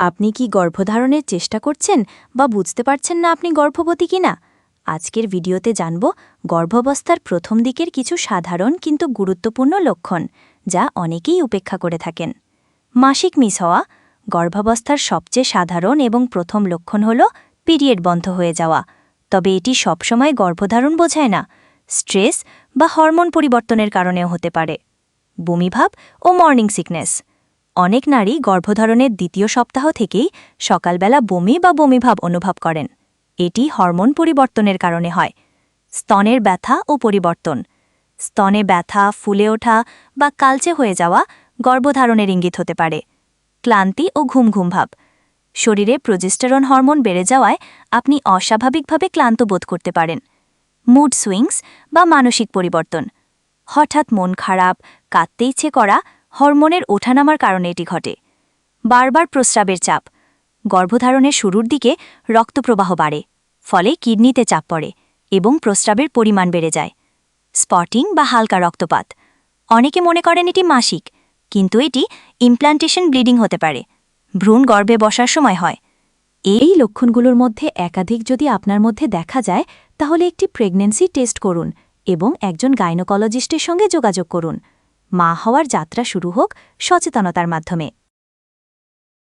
আপনি কি গর্ভধারণের চেষ্টা করছেন বা বুঝতে পারছেন না আপনি গর্ভবতী কিনা? আজকের ভিডিওতে জানব গর্ভাবস্থার প্রথম দিকের কিছু সাধারণ কিন্তু গুরুত্বপূর্ণ লক্ষণ, যা অনেকেই উপেক্ষা করে থাকেন। মাসিক মিস হওয়া, গর্ভাবস্থার সবচেয়ে সাধারণ এবং প্রথম লক্ষণ হল পিরিয়ড বন্ধ হয়ে যাওয়া। তবে এটি সবসময় গর্ভধারণ বোঝায় না, স্ট্রেস বা হরমোন পরিবর্তনের কারণেও হতে পারে। বমিভাব ও মর্নিং সিকনেস। অনেক নারী গর্ভধারণের দ্বিতীয় সপ্তাহ থেকেই সকালবেলা বমি বা বমিভাব অনুভব করেন। এটি হরমোন পরিবর্তনের কারণে হয়। স্তনের ব্যথা ও পরিবর্তন। স্তনে ব্যথা, ফুলে ওঠা বা কালচে হয়ে যাওয়া গর্ভধারণের ইঙ্গিত হতে পারে। ক্লান্তি ও ঘুম ঘুম ভাব। শরীরে প্রজেস্টেরন হরমোন বেড়ে যাওয়ায় আপনি অস্বাভাবিকভাবে ক্লান্ত বোধ করতে পারেন। মুড সুইংস বা মানসিক পরিবর্তন। হঠাৎ মন খারাপ, কাঁদতে ইচ্ছে করা হরমোনের ওঠানামার কারণে এটি ঘটে। বারবার প্রস্রাবের চাপ। গর্ভধারণের শুরুর দিকে রক্তপ্রবাহ বাড়ে, ফলে কিডনিতে চাপ পড়ে এবং প্রস্রাবের পরিমাণ বেড়ে যায়। স্পটিং বা হালকা রক্তপাত। অনেকে মনে করেন এটি মাসিক, কিন্তু এটি ইমপ্লান্টেশন ব্লিডিং হতে পারে। ভ্রূণ গর্ভে বসার সময় হয়। এই লক্ষণগুলোর মধ্যে একাধিক যদি আপনার মধ্যে দেখা যায়, তাহলে একটি প্রেগন্যান্সি টেস্ট করুন এবং একজন গাইনোকোলজিস্টের সঙ্গে যোগাযোগ করুন। মা হওয়ার যাত্রা শুরু হোক সচেতনতার মাধ্যমে।